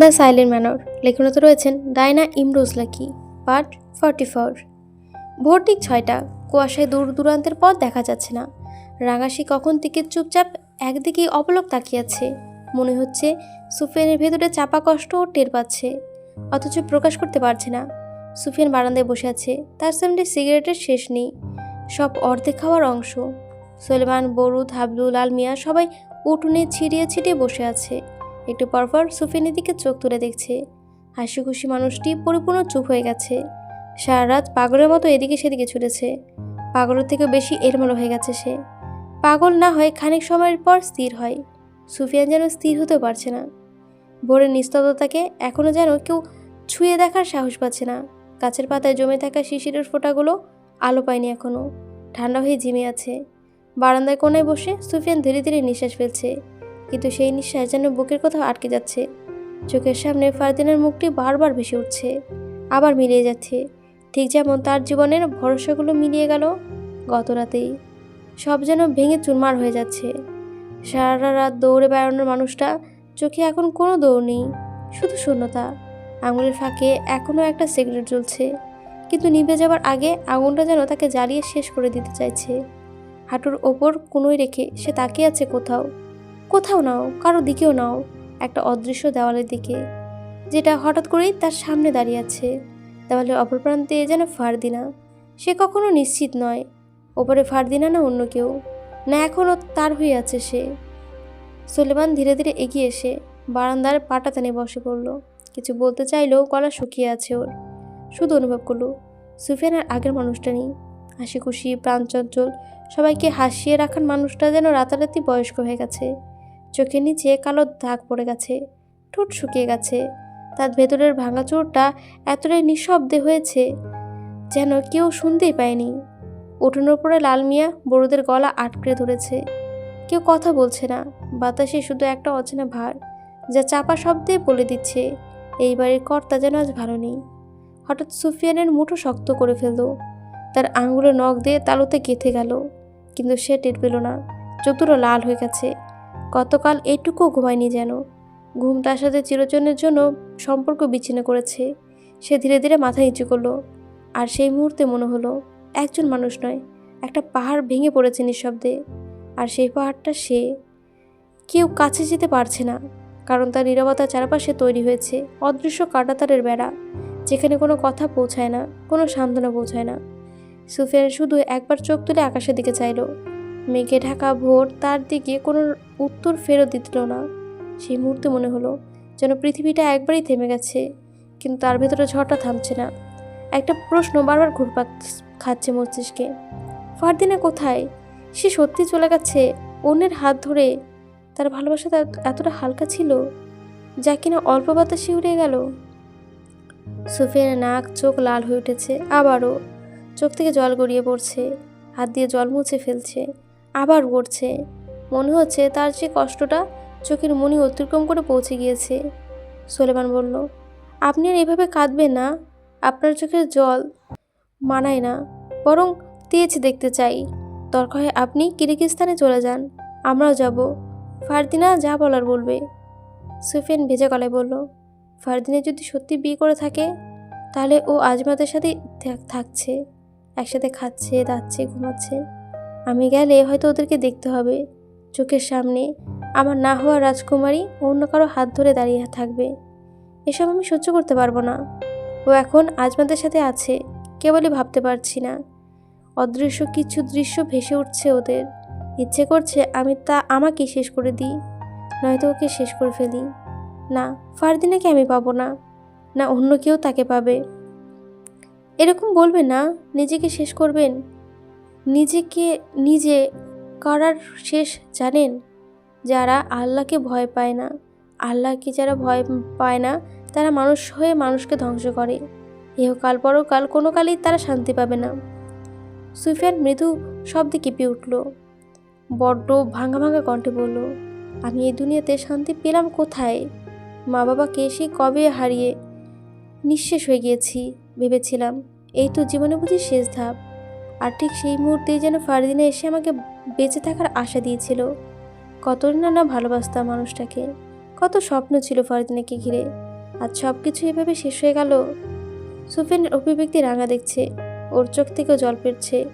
The silent manor. লেখনতে রয়েছেন Diana Imroz Lucky, part forty four. ভোর ঠিক ছয়টা, কুয়াশায় দূর দূরান্তের পথ দেখা যাচ্ছে না। রাঙাশি কখন থেকে চুপচাপ একদিকেই অপলক তাকিয়ে আছে? মনে হচ্ছে সুফিয়ানের ভেতরে চাপা কষ্ট টের পাচ্ছে, অথচ প্রকাশ করতে পারছে না। সুফিয়ান বারান্দায় বসে আছে, তার সামনে সিগারেটের শেষ নেই, সব অর্ধেক খাওয়ার অংশ। সোলেমান, বরুদ হাবলু লাল মিয়া সবাই উঠোনে ছিড়িয়ে ছিটিয়ে বসে আছে। একটু পরপর সুফিনের দিকে চোখ তুলে দেখছে। হাসি খুশি মানুষটি পরিপূর্ণ চুপ হয়ে গেছে। সারা রাত পাগলের মতো এদিকে সেদিকে ছুটেছে। পাগলের থেকে বেশি এলোমেলো হয়ে গেছে সে। পাগল না হয় খানিক সময়ের পর স্থির হয়। সুফিয়ান যেন স্থির হতেও পারছে না। ভোরের নিস্তব্ধতাকে এখনও যেন কেউ ছুঁয়ে দেখার সাহস পাচ্ছে না। গাছের পাতায় জমে থাকা শিশিরের ফোঁটাগুলো আলো পায়নি এখনও ঠান্ডা হয়ে ঝিমে আছে। বারান্দায় কোনায় বসে সুফিয়ান ধীরে ধীরে নিঃশ্বাস ফেলছে। কিন্তু সেই নিঃশ্বাস যেন বুকের কোথাও আটকে যাচ্ছে। চোখের সামনে ফারদিনের মুখটি বারবার ভেসে উঠছে। আবার মিলিয়ে যাচ্ছে। ঠিক যেমন তার জীবনের ভরসাগুলো মিলিয়ে গেল গত রাতেই। সব যেন ভেঙে চুরমার হয়ে যাচ্ছে। সারা রাত দৌড়ে বেড়ানোর মানুষটা চোখে এখন কোনো দৌড় নেই, শুধু শূন্যতা। আঙুলের ফাঁকে এখনও একটা সিগারেট জ্বলছে। কিন্তু নিভে যাবার আগে আগুনটা যেন তাকে জ্বালিয়ে শেষ করে দিতে চাইছে। হাঁটুর ওপর কোনোই রেখে সে তাকিয়ে আছে কোথাও। কোথাও নাও, কারও দিকেও নাও, একটা অদৃশ্য দেওয়ালের দিকে, যেটা হঠাৎ করেই তার সামনে দাঁড়িয়ে আছে। দেওয়ালের অপর প্রান্তে যেন ফারদিনা, সে কখনো নিশ্চিত নয়, ওপরে ফারদিনা না অন্য কেউ, না এখনও তার হয়ে আছে সে। সুলেমান ধীরে ধীরে এগিয়ে এসে বারান্দার পাটা টেনে বসে পড়ল। কিছু বলতে চাইলেও গলা শুকিয়ে আছে ওর। শুধু অনুভব করল, সুফিয়ান আর আগের মানুষটা নেই। হাসি খুশি, প্রাণচঞ্চল, সবাইকে হাসিয়ে রাখার মানুষটা যেন রাতারাতি বয়স্ক হয়ে গেছে। চোখের নিচে কালো দাগ পড়ে গেছে, ঠোঁট শুকিয়ে গেছে। তার ভেতরের ভাঙা চোরটা এতটাই নিঃশব্দে হয়েছে যেন কেউ শুনতেই পায়নি। উঠোনের উপরে লাল মিয়া বড়দের গলা আটকে ধরেছে। কেউ কথা বলছে না, বাতাসে শুধু একটা অচেনা ভার যা চাপা শব্দে বলে দিচ্ছে, এই বাড়ির কর্তা যেন আজ ভালো নেই। হঠাৎ সুফিয়ানের মুঠো শক্ত করে ফেলল। তার আঙুলে নখ দিয়ে তালুতে গেঁথে গেল, কিন্তু সে টের পেল না দুটো লাল হয়ে গেছে। গতকাল এটুকুও ঘুমায়নি যেন। ঘুম তার সাথে চিরচনের জন্য সম্পর্ক বিচ্ছিন্ন করেছে। সে ধীরে ধীরে মাথা নিচু করল। আর সেই মুহূর্তে মনে হলো, একজন মানুষ নয়, একটা পাহাড় ভেঙে পড়েছে নিঃশব্দে। আর সেই পাহাড়টা সে। কেউ কাছে যেতে পারছে না, কারণ তার নিরবতা চারপাশে তৈরি হয়েছে অদৃশ্য কাটাতারের বেড়া, যেখানে কোনো কথা পৌঁছায় না, কোনো সান্ত্বনা পৌঁছায় না। সুফিয়ান শুধু একবার চোখ তুলে আকাশের দিকে চাইল। মেঘে ঢাকা ভোর তার দিকে কোনো উত্তর ফেরত দিল না। সেই মুহূর্তে মনে হলো যেন পৃথিবীটা একবারই থেমে গেছে, কিন্তু তার ভেতরে ঝড়টা থামছে না। একটা প্রশ্ন বারবার ঘুরপাক খাচ্ছে মস্তিষ্কে। ফারদিনা কোথায়? সে সত্যি চলে গেছে? অন্যের হাত ধরে তার ভালোবাসা তার এতটা হালকা ছিল যা কিনা অল্প বাতাসে উড়ে গেল? সুফিয়ানের নাক, চোখ লাল হয়ে উঠেছে, আবারও চোখ থেকে জল গড়িয়ে পড়ছে, হাত দিয়ে জল মুছে ফেলছে। আবার পড়ছে মনে হচ্ছে তার যে কষ্টটা চোখের মনি অতিক্রম করে পৌঁছে গিয়েছে। সোলেমান বলল, আপনি আর এভাবে কাঁদবেন না। আপনার চোখের জল মানায় না। বরং তেজ দেখতে চাই। দরকার হয় আপনি কিরগিস্তানে চলে যান। আমরাও যাব। ফারদিনা যা বলার বলবে। সুফিয়ান ভেজা গলায় বলল, ফারদিনা যদি সত্যি বিয়ে করে থাকে, তাহলে ও আজমাদের সাথে থাক- থাকছে। একসাথে খাচ্ছে, দাচ্ছে, ঘুমাচ্ছে। আমি গেলে হয়তো ওদেরকে দেখতে হবে। চোখের সামনে আমার না হওয়া রাজকুমারী অন্য কারও হাত ধরে দাঁড়িয়ে থাকবে। এসব আমি সহ্য করতে পারব না। ও এখন আজমাদের সাথে আছে, কেবলই ভাবতে পারছি না। অদৃশ্য কিছু দৃশ্য ভেসে উঠছে ওদের। ইচ্ছে করছে আমি তা আমাকেই শেষ করে দিই, নয়তো ওকে শেষ করে ফেলি। না, ফারদিনাকে আমি পাবো না না অন্য কেউ তাকে পাবে। এরকম বলবেন না, নিজেকে শেষ করবেন। নিজেকে, নিজে করার শেষ জানেন? যারা আল্লাহকে ভয় পায় না, আল্লাহকে যারা ভয় পায় না, তারা মানুষ হয়ে মানুষকে ধ্বংস করে। ইহকাল পরকাল কোনো কালেই তারা শান্তি পাবে না। সুফিয়ান মৃদু শব্দে কেঁপে উঠল। বড্ড ভাঙা ভাঙা কণ্ঠে বলল, আমি এই দুনিয়াতে শান্তি পেলাম কোথায়? মা বাবাকে সে কবে হারিয়ে নিঃশেষ হয়ে গিয়েছি, ভেবেছিলাম। এই তো জীবনে বুঝি শেষ ধাপ। আর ঠিক সেই মুহূর্তেই যেন ফারদিনা এসে আমাকে বেঁচে থাকার আশা দিয়েছিল। কতদিন না না ভালোবাসতাম মানুষটাকে। কত স্বপ্ন ছিল ফারদিনাকে ঘিরে। আর সব কিছু এভাবে শেষ হয়ে গেল। সুফিয়ানের অভিব্যক্তি রাঙা দেখছে। ওর চোখ থেকেও জল পেটছে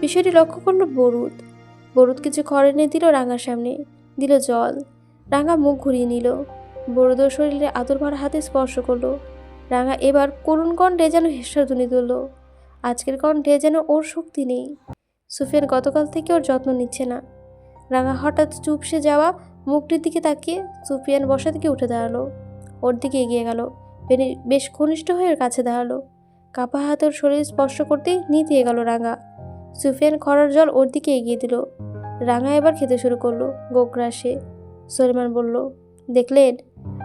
বিষয়টি লক্ষ্য করল বরুদ। বরুদ কিছু খড় এনে দিল রাঙার সামনে। দিল জল। রাঙা মুখ ঘুরিয়ে নিল। বরুদর শরীরে আদর ভরা হাতে স্পর্শ করল। রাঙা এবার করুণ কণ্ঠে যেন হেসাধ্বনি তুলল আজকের কণ্ঠে যেন ওর শক্তি নেই। সুফিয়ান গতকাল থেকে ওর যত্ন নিচ্ছে না। রাঙা হঠাৎ চুপসে যাওয়া মুখটির দিকে তাকিয়ে সুফিয়ান বসা থেকে উঠে দাঁড়াল। ওর দিকে এগিয়ে গেল। বেশ ঘনিষ্ঠ হয়ে ওর কাছে দাঁড়াল। কাপা হাতে ওর শরীর স্পর্শ করতেই নিতে গেল রাঙা। সুফিয়ান খরার জল ওর দিকে এগিয়ে দিল। রাঙা এবার খেতে শুরু করল, গোগ্রাসে। সলমান বলল, দেখলেন,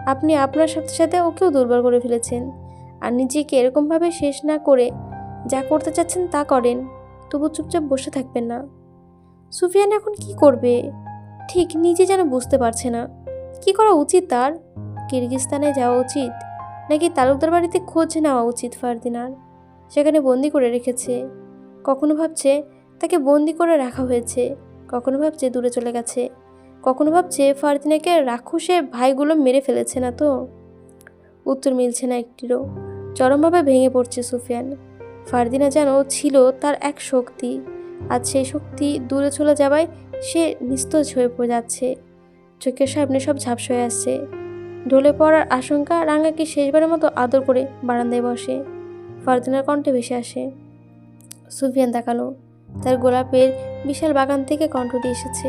আপনি আপনার সাথে সাথে ওকেও দুর্বল করে ফেলেছেন। আর নিজেকে এরকমভাবে শেষ না করে যা করতে চাচ্ছেন তা করেন, তবু চুপচাপ বসে থাকবেন না। সুফিয়ান এখন কি করবে? ঠিক নিজে যেন বুঝতে পারছে না। কি করা উচিত তার? কিরগিস্তানে যাওয়া উচিত? নাকি তালুকদার বাড়িতে খোঁজ নেওয়া উচিত ফারদিনার? সেখানে বন্দি করে রেখেছে। কখনো ভাবছে তাকে বন্দি করে রাখা হয়েছে। কখনো ভাবছে দূরে চলে গেছে। কখনো ভাবছে ফারদিনাকে রাক্ষসে ভাইগুলো মেরে ফেলেছে না তো? উত্তর মিলছে না একটিরও। চরমভাবে ভেঙে পড়ছে সুফিয়ান। ফারদিনা যেন ছিল তার এক শক্তি আজ সেই শক্তি দূরে চলে যাওয়ায় সে নিস্তেজ হয়ে পড়ে যাচ্ছে। চোখের সামনে সব ঝাপস হয়ে আসছে। ঢলে পড়ার আশঙ্কা রাঙাকে শেষবারের মতো আদর করে বারান্দায় বসে। ফারদিনার কণ্ঠে ভেসে আসে। সুফিয়ান তাকালো তার গোলাপের বিশাল বাগান থেকে কণ্ঠটি এসেছে।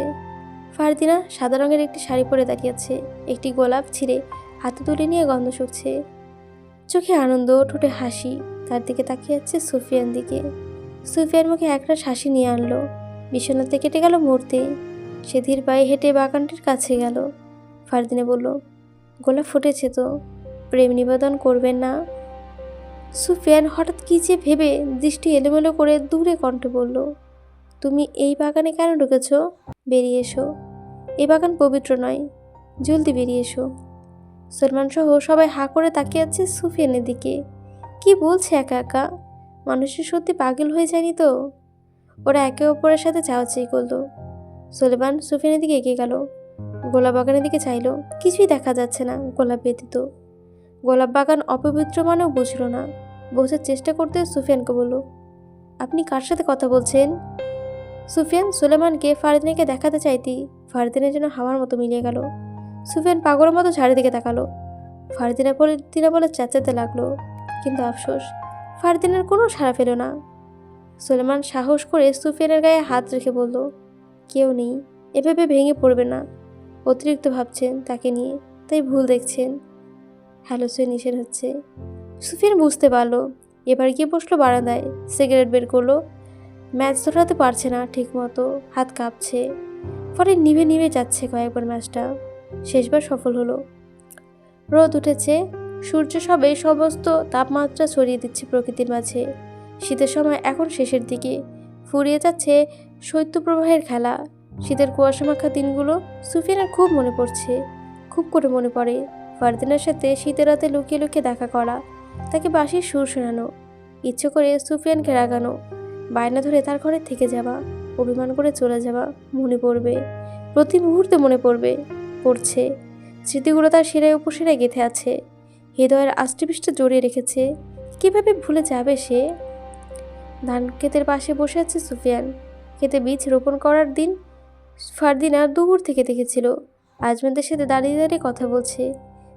ফারদিনা সাদা রঙের একটি শাড়ি পরে দাঁড়িয়েছে। একটি গোলাপ ছিঁড়ে হাতে তুলে নিয়ে গন্ধ শুকছে। চোখে আনন্দ, ঠোঁটে হাসি। তার দিকে তাকিয়ে যাচ্ছে সুফিয়ান দিকে। সুফিয়ান মুখে একটা হাসি নিয়ে আনলো। বিছানাতে কেটে গেল মুহূর্তে সে ধীর পায়ে হেঁটে বাগানটির কাছে গেল। ফারদিনে বলল গোলাপ ফুটেছে তো। প্রেম নিবেদন করবেন না। সুফিয়ান হঠাৎ কী যে ভেবে দৃষ্টি এলোমেলো করে দূরে কণ্ঠে বলল, তুমি এই বাগানে কেন ঢুকেছ? বেরিয়ে এসো। এই বাগান পবিত্র নয়। জলদি বেরিয়ে এসো। সলমান সহ সবাই হাঁ করে তাকিয়ে আছে সুফিয়ানের দিকে। কি বলছে একা একা? মানুষের সত্যি পাগল হয়ে যায়নি তো? ওরা একে অপরের সাথে চাওয়াচাই করল। সোলেমান সুফিয়ানের দিকে এগিয়ে গেল। গোলাপ বাগানের দিকে চাইলো। কিছুই দেখা যাচ্ছে না গোলাপ ব্যতীত। গোলাপ বাগান অপবিত্র মানেও বুঝলো না। বোঝার চেষ্টা করতে সুফিয়ানকে বলল, আপনি কার সাথে কথা বলছেন? সুফিয়ান সুলেমানকে ফারদিনাকে দেখাতে চাইতি ফারদিনের জন্য হাওয়ার মতো মিলিয়ে গেল। সুফিয়ান পাগলের মতো চারিদিকে তাকালো। ফারদিনা বলে দিনা বলে চেঁচাতে লাগল। কিন্তু আফসোস, ফারদিনের কোনো সাড়া পেল না। সুলেমান সাহস করে সুফিয়ানের গায়ে হাত রেখে বলল, কেউ নেই, এভাবে ভেঙে পড়বে না। অতিরিক্ত ভাবছেন তাকে নিয়ে, তাই ভুল দেখছেন। হ্যালোসিনেশন হচ্ছে। সুফিয়ান বুঝতে পারল, এবার গিয়ে বসল বারান্দায়, সিগারেট বের করল। ম্যাচ ধরাতে পারছে না ঠিকমতো, হাত কাঁপছে। ফলে নিভে নিভে যাচ্ছে কয়েকবার ম্যাচটা। শেষবার সফল হলো। রোদ উঠেছে সূর্য সবে সমস্ত তাপমাত্রা ছড়িয়ে দিচ্ছে প্রকৃতির মাঝে। শীতের সময় এখন শেষের দিকে। ফুরিয়ে যাচ্ছে শৈত্যপ্রবাহের খেলা। শীতের কুয়াশা মাখা দিনগুলো সুফিয়ানের খুব মনে পড়ছে। খুব করে মনে পড়ে ফারদিনের সাথে শীতের রাতে লুকিয়ে লুকিয়ে দেখা করা, তাকে বাঁশির সুর শোনানো, ইচ্ছে করে সুফিয়ানকে রাগানো, বায়না ধরে তার ঘরে থেকে যাওয়া, অভিমান করে চলে যাওয়া মনে পড়বে, প্রতি মুহূর্তে মনে পড়বে, পড়ছে। স্মৃতিগুলো তার শিরায় উপশিরায় গেঁথে আছে। হৃদয়ের আষ্টিপৃষ্ট জড়িয়ে রেখেছে। কীভাবে ভুলে যাবে সে? ধান ক্ষেতের পাশে বসে আছে সুফিয়ান। খেতে বীজ রোপণ করার দিন ফারদিনা দূর থেকে দেখেছিল। আজমেদের সাথে দাঁড়িয়ে দাঁড়িয়ে কথা বলছে।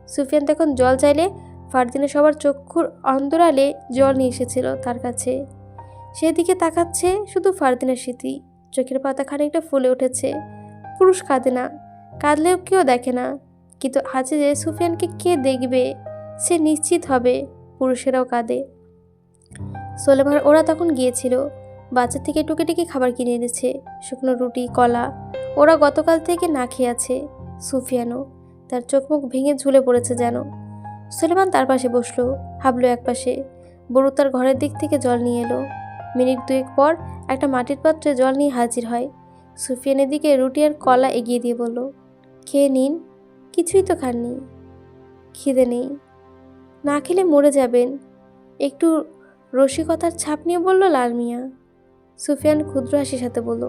সুফিয়ান তখন জল চাইলে ফারদিনা সবার চক্ষুর অন্তরালে জল নিয়ে এসেছিল তার কাছে। সেদিকে তাকাচ্ছে শুধু ফারদিনের স্মৃতি। চোখের পাতা খানিকটা ফুলে উঠেছে। পুরুষ কাঁদে না। কাঁদলেও কেউ দেখে না। কিন্তু আজে যে সুফিয়ানকে কে দেখবে? সে নিশ্চিত হবে, পুরুষেরাও কাঁদে। সোলেমান ওরা তখন গিয়েছিল বাজার থেকে টুকে টুকে খাবার কিনে এনেছে, শুকনো রুটি, কলা। ওরা গতকাল থেকে না খেয়ে আছে সুফিয়ানো তার চোখ মুখ ভেঙে ঝুলে পড়েছে যেন। সুলেমান তার পাশে বসল, হাবলো এক পাশে বড়ু তার ঘরের দিক থেকে জল নিয়ে এলো। মিনিট দুয়েক পর একটা মাটির পাত্রে জল নিয়ে হাজির হয়। সুফিয়ানের দিকে রুটি আর কলা এগিয়ে দিয়ে বলল, খেয়ে নিন, কিছুই তো খাননি, খিদে নেই। না খেলে মরে যাবেন। একটু রসিকতার ছাপ নিয়ে বলল, লাল মিয়া। সুফিয়ান ক্ষুদ্র হাসির সাথে বলল,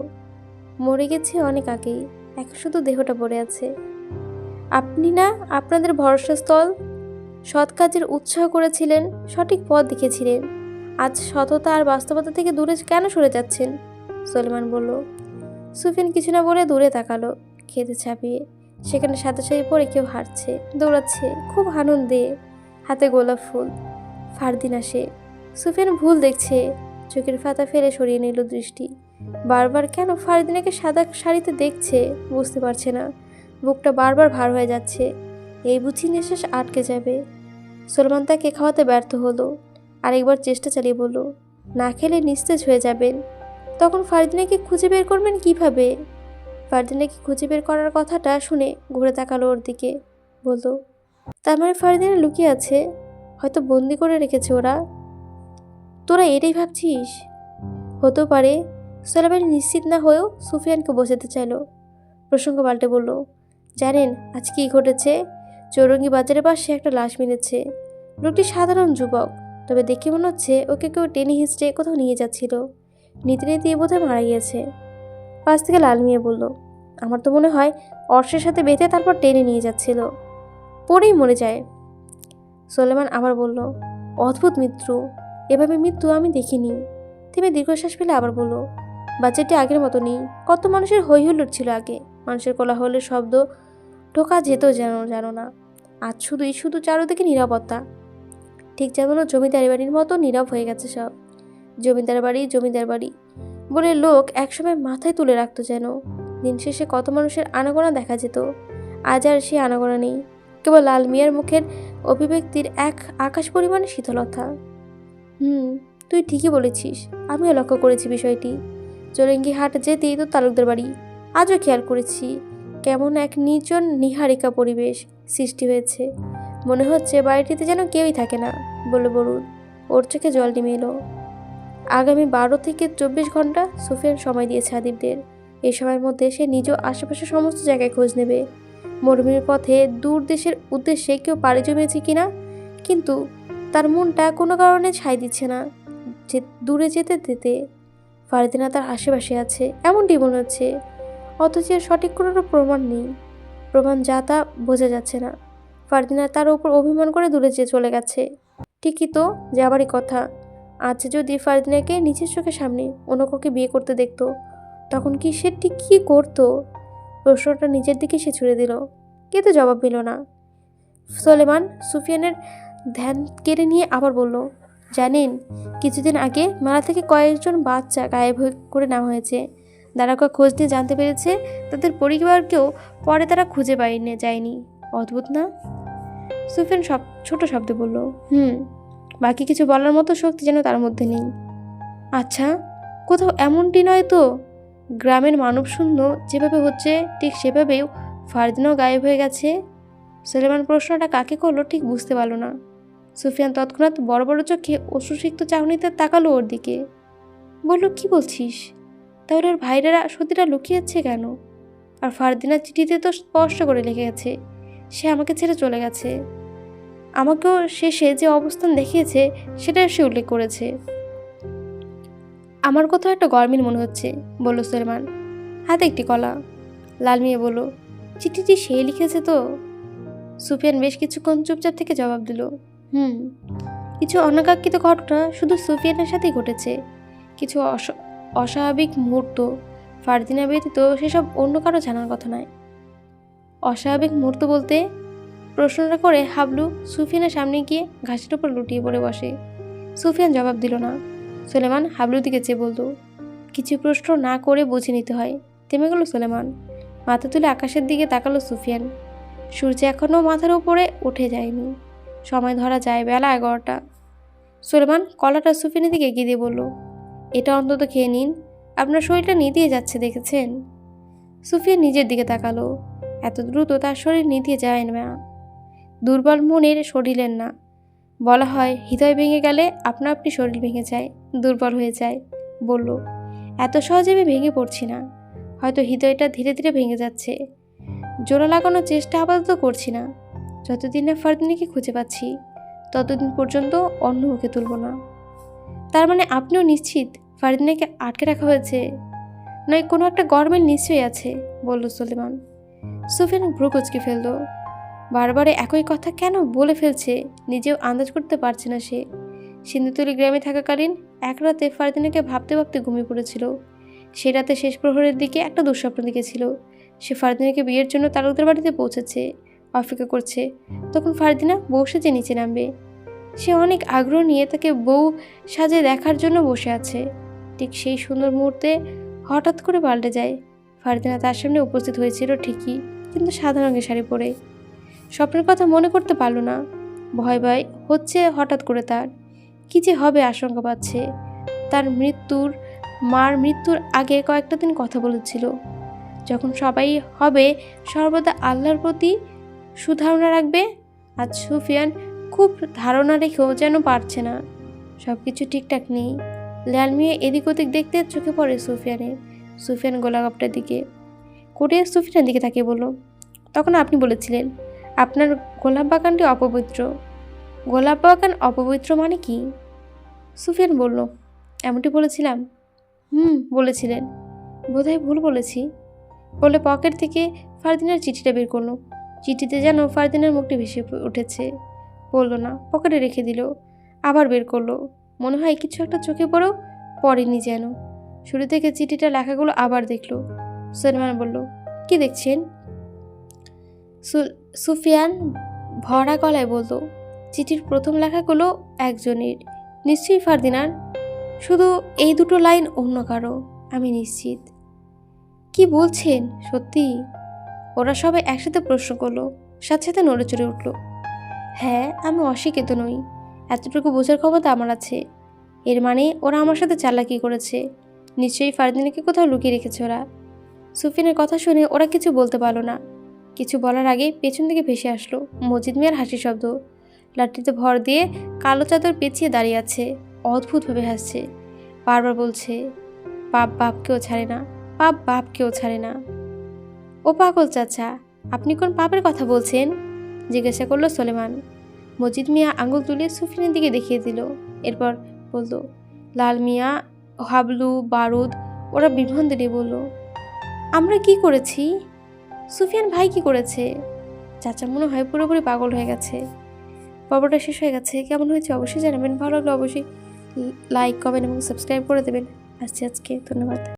মরে গেছে অনেক আগেই, এখন শুধু দেহটা পড়ে আছে। আপনি না আপনাদের ভরসাস্থল, সৎ কাজের উৎসাহ করেছিলেন, সঠিক পথ দেখেছিলেন। আজ সততা আর বাস্তবতা থেকে দূরে কেন সরে যাচ্ছেন? সলেমান বলল, সুফিয়ান কিছু না বলে দূরে তাকালো, খেতে ছাপিয়ে সেখানে সাথে সাথে পরে কেউ হাঁটছে, দৌড়াচ্ছে, খুব আনন্দে। হাতে গোলাপ ফুল। ফারদিন আসে সুফিয়ান ভুল দেখছে। চোখের ফাতা ফেলে সরিয়ে নিল দৃষ্টি। বারবার কেন ফারদিনাকে সাদা শাড়িতে দেখছে বুঝতে পারছে না। বুকটা বারবার ভার হয়ে যাচ্ছে। এই বুঝি নিঃশ্বাস আটকে যাবে। সলমান তাকে খাওয়াতে ব্যর্থ হলো। আরেকবার চেষ্টা চালিয়ে বলল, না খেলে নিস্তেজ হয়ে যাবেন। তখন ফারদিনাকে খুঁজে বের করবেন কীভাবে? ফারদিনাকে খুঁজে বের করার কথাটা শুনে ঘুরে তাকালো ওর দিকে। বলল তার মানে ফারদিনা লুকিয়ে আছে, হয়তো বন্দি করে রেখেছে ওরা। তোরা এটাই ভাবছিস? হতেও পারে সোলাবেন নিশ্চিত না হয়েও সুফিয়ানকে বোঝাতে চাইলো। প্রসঙ্গ পাল্টে বলল, জানেন, আজ কী ঘটেছে? চৌরঙ্গি বাজারের পাশে একটা লাশ মিলেছে। লোকটি সাধারণ যুবক, তবে দেখে মনে হচ্ছে ওকে কেউ টেনে হিঁচড়ে কোথাও নিয়ে যাচ্ছিল। নিতে নিতে বোধহয় মারা গিয়েছে। পাশ থেকে লাল মিয়া বলল, আমার তো মনে হয় অর্শের সাথে বেঁধে তারপর টেনে নিয়ে যাচ্ছিল। পরেই মরে যায়। সোলেমান আবার বলল, অদ্ভুত মৃত্যু। এভাবে মৃত্যু আমি দেখিনি। থেমে দীর্ঘশ্বাস ফেলে আবার বলল, বাচ্চাটি আগের মতো নেই কত মানুষের হৈ হুল্লোড় ছিল আগে। মানুষের কোলাহলের শব্দ ঢোকা যেত যেন, জানো না। আজ শুধুই শুধু চারোদিকে নিরাপত্তা ঠিক যেমন জমিদারি বাড়ির মতো নীরব হয়ে গেছে সব। জমিদার বাড়ি জমিদার বাড়ি বলে লোক একসময় মাথায় তুলে রাখতো যেন। দিন শেষে কত মানুষের আনাগোনা দেখা যেত। আজ আর সে আনাগোনা নেই। কেবল লাল মিয়ার মুখের অভিব্যক্তির এক আকাশ পরিমাণে শীতলতা। হুম তুই ঠিকই বলেছিস আমিও লক্ষ্য করেছি বিষয়টি। চলেঙ্গি হাট যেতেই তো তালুকদার বাড়ি। আজও খেয়াল করেছি কেমন এক নির্জন নিহারিকা পরিবেশ সৃষ্টি হয়েছে। মনে হচ্ছে বাড়িটিতে যেন কেউই থাকে না বলে বরুণ। ওর চোখে জল নেমে এলো। আগামী বারো থেকে চব্বিশ ঘণ্টা সুফিয়ান সময় দিয়েছে আদিবদের এই সময়ের মধ্যে সে নিজ আশেপাশে সমস্ত জায়গায় খোঁজ নেবে। মরুভূমির পথে দূর দেশের উদ্দেশ্যে কেউ পাড়ি জমিয়েছে কিনা? কিন্তু তার মনটা কোনো কারণে ছাই দিচ্ছে না। যে দূরে যেতে যেতে ফারদিনা তার আশেপাশে আছে, এমনটি মনে হচ্ছে, অথচ সঠিক কোনো প্রমাণ নেই। প্রমাণ যা তা বোঝা যাচ্ছে না। ফারদিনা তার উপর অভিমান করে দূরে যেয়ে চলে গেছে। ঠিকই তো, যাবারই কথা। আজ যদি ফারদিনাকে নিজের চোখের সামনে অন্য কাউকে বিয়ে করতে দেখতো, তখন কি সে ঠিক কী করতো? প্রশ্নটা নিজের দিকে সে ছুড়ে দিল। কিন্তু জবাব পেল না। সোলেমান সুফিয়ানের ধ্যান কেড়ে নিয়ে আবার বলল, জানেন, কিছুদিন আগে মেলা থেকে কয়েকজন বাচ্চা গায়েব হয়ে করে নেওয়া হয়েছে। দাঁড়াকা খোঁজ নিয়ে জানতে পেরেছে, তাদের পরিবারকেও পরে তারা খুঁজে পায়নি যায়নি। অদ্ভুত না? সুফিয়ান সব, ছোট শব্দে বলল, হুম, বাকি কিছু বলার মতো শক্তি যেন তার মধ্যে নেই। আচ্ছা কোথাও এমনটি নয় তো? গ্রামের মানব শূন্য যেভাবে হচ্ছে, ঠিক সেভাবেও ফারদিনও গায়েব হয়ে গেছে। সুলেমান প্রশ্নটা কাকে করল ঠিক বুঝতে পারল না। সুফিয়ান তৎক্ষণাৎ বড় বড় চোখে অশ্রুসিক্ত চাহনিতে তাকালো ওর দিকে। বলল, কি বলছিস? তাহলে ওর ভাইরা সত্যিটা লুকিয়েছে কেন? আর ফারদিনার চিঠিতে তো স্পষ্ট করে লিখে গেছে, সে আমাকে ছেড়ে চলে গেছে। আমাকেও শেষে যে অবস্থান দেখিয়েছে সেটা সে উল্লেখ করেছে। আমার কোথাও একটা গরমিল মনে হচ্ছে, বলল সুলেমান। হাতে একটি কলা। লাল মিয়া বলল, চিঠিটি সে লিখেছে তো? সুফিয়ান বেশ কিছুক্ষণ চুপচাপ থেকে জবাব দিল, হুম, কিছু অনাকাঙ্ক্ষিত ঘটনা শুধু সুফিয়ানের সাথেই ঘটেছে। কিছু অস- অস্বাভাবিক মুহূর্ত, ফারদিনা ব্যতীত সেসব অন্য কারও জানার কথা নয়। অস্বাভাবিক মুহূর্ত বলতে? প্রশ্নটা করে হাবলু সুফিয়ানের সামনে গিয়ে ঘাসের উপর লুটিয়ে পড়ে বসে। সুফিয়ান জবাব দিল না। সুলেমান হাবলুর দিকে চেয়ে বলতো কিছু প্রশ্ন না করে বুঝে নিতে হয়। থেমে গেল সুলেমান। মাথা তুলে আকাশের দিকে তাকালো সুফিয়ান। সূর্য এখনও মাথার উপরে উঠে যায়নি। সময় ধরা যায় বেলা এগারোটা। সুলেমান কলাটা সুফিয়ানের দিকে এগিয়ে দিয়ে বলল, এটা অন্তত খেয়ে নিন। আপনার শরীরটা নিদিয়ে যাচ্ছে, দেখেছেন? সুফিয়ান নিজের দিকে তাকালো। এত দ্রুত তার শরীর নিদিয়ে যায় না। দুর্বল মনের শরীরের না। বলা হয়, হৃদয় ভেঙে গেলে আপনা আপনি শরীর ভেঙে যায়। দুর্বল হয়ে যায়। বলল, এত সহজে আমি ভেঙে পড়ছি না। হয়তো হৃদয়টা ধীরে ধীরে ভেঙে যাচ্ছে। জোড়া লাগানোর চেষ্টা আপাতত করছি না। যতদিন না ফারদিনীকে খুঁজে পাচ্ছি, ততদিন পর্যন্ত অন্য মুখে তুলব না। তার মানে আপনিও নিশ্চিত ফারদিনাকে আটকে রাখা হয়েছে? নয়, কোনো একটা গরমের নিশ্চয়ই আছে, বলল সুলেমান। সুফিয়ান ভ্রু কুচকে ফেলল। বারবার একই কথা কেন বলে ফেলছে, নিজেও আন্দাজ করতে পারছে না সে। সিন্ধুতলি গ্রামে থাকাকালীন এক রাতে ফারদিনাকে ভাবতে ভাবতে ঘুমিয়ে পড়েছিল। সে রাতে শেষ প্রহরের দিকে একটা দুঃস্বপ্ন দেখেছিল সে ফারদিনাকে বিয়ের জন্য তালুকদার বাড়িতে পৌঁছেছে, অপেক্ষা করছে। তখন ফারদিনা বউ সেজে নিচে নামবে। সে অনেক আগ্রহ নিয়ে তাকে বউ সাজে দেখার জন্য বসে আছে। ঠিক সেই সুন্দর মুহূর্তে হঠাৎ করে পাল্টে যায়। ফারদিনা তার সামনে উপস্থিত হয়েছিল ঠিকই, কিন্তু সাদা রঙের শাড়ি পরে। স্বপ্নের কথা মনে করতে পারল না। ভয় ভয় হচ্ছে হঠাৎ করে তার। কী যে হবে আশঙ্কা পাচ্ছে। তার মৃত্যুর, মার মৃত্যুর আগে কয়েকটা দিন কথা বলেছিল। যখন সবাই হবে, সর্বদা আল্লাহর প্রতি সুধারণা রাখবে। আজ সুফিয়ান খুব ধারণা রেখেও যেন পারছে না। সব কিছু ঠিকঠাক নেই। লাল মিয়া এদিক ওদিক দেখতে চোখে পড়ে সুফিয়ানের, সুফিয়ান গোলাগাপটার দিকে। কোটে সুফিয়ানের দিকে তাকিয়ে বলল, তখন আপনি বলেছিলেন, আপনার গোলাপ বাগানটি অপবিত্র। গোলাপ বাগান অপবিত্র মানে কি? সুফিয়ান বলল, এমনটি বলেছিলাম? হুম, বলেছিলেন। বোধহয় ভুল বলেছি। বলে পকেট থেকে ফারদিনার চিঠিটা বের করল। চিঠিতে যেন ফারদিনার মুখটি ভেসে উঠেছে। বলল, না। পকেটে রেখে দিল। আবার বের করল। মনে হয় কিছু একটা চোখে পড়েও পড়েনি যেন। শুরু থেকে চিঠিটা লেখাগুলো আবার দেখল। সলমান বলল, কি দেখছেন? সুফিয়ান ভরা গলায় বলতো চিঠির প্রথম লেখাগুলো একজনের। নিশ্চয়ই ফারদিনার। শুধু এই দুটো লাইন অন্য কারও, আমি নিশ্চিত। কি বলছেন? সত্যি? ওরা সবাই একসাথে প্রশ্ন করল, সাথে সাথে নড়ে চড়ে উঠল। হ্যাঁ আমি অশিক্ষিত নই। এতটুকু বোঝার ক্ষমতা আমার আছে। এর মানে ওরা আমার সাথে চালাকি করেছে। নিশ্চয়ই ফারদিনাকে কোথাও লুকিয়ে রেখেছে ওরা। সুফিনের কথা শুনে ওরা কিছু বলতে পারল না। কিছু বলার আগে পেছন থেকে ভেসে আসলো। মজিদ মিয়ার হাসি শব্দ। লাঠিতে ভর দিয়ে কালো চাদর পেঁচিয়ে দাঁড়িয়ে আছে, অদ্ভুতভাবে হাসছে। বারবার বলছে, বাপ বাপকেও ছাড়ে না পাপ বাপকেও ছাড়ে না। ও পাগল চাচা, আপনি কোন পাপের কথা বলছেন? জিজ্ঞাসা করল সোলেমান। মজিদ মিয়া আঙুল তুলে সুফিনের দিকে দেখিয়ে দিল। এরপর বলল, লাল মিয়া, হাবলু, বারুদ, ওরা বিভ্রান্ত নিয়ে বলল, আমরা কি করেছি? সুফিয়ান ভাই কি করেছে? চাচা মনে হয় পুরোপুরি পাগল হয়ে গেছে। পর্বটা শেষ হয়ে গেছে। কেমন হয়েছে অবশ্যই জানাবেন। ভালো লাগলে অবশ্যই লাইক কমেন্ট এবং সাবস্ক্রাইব করে দেবেন। আসছি আজকে। ধন্যবাদ।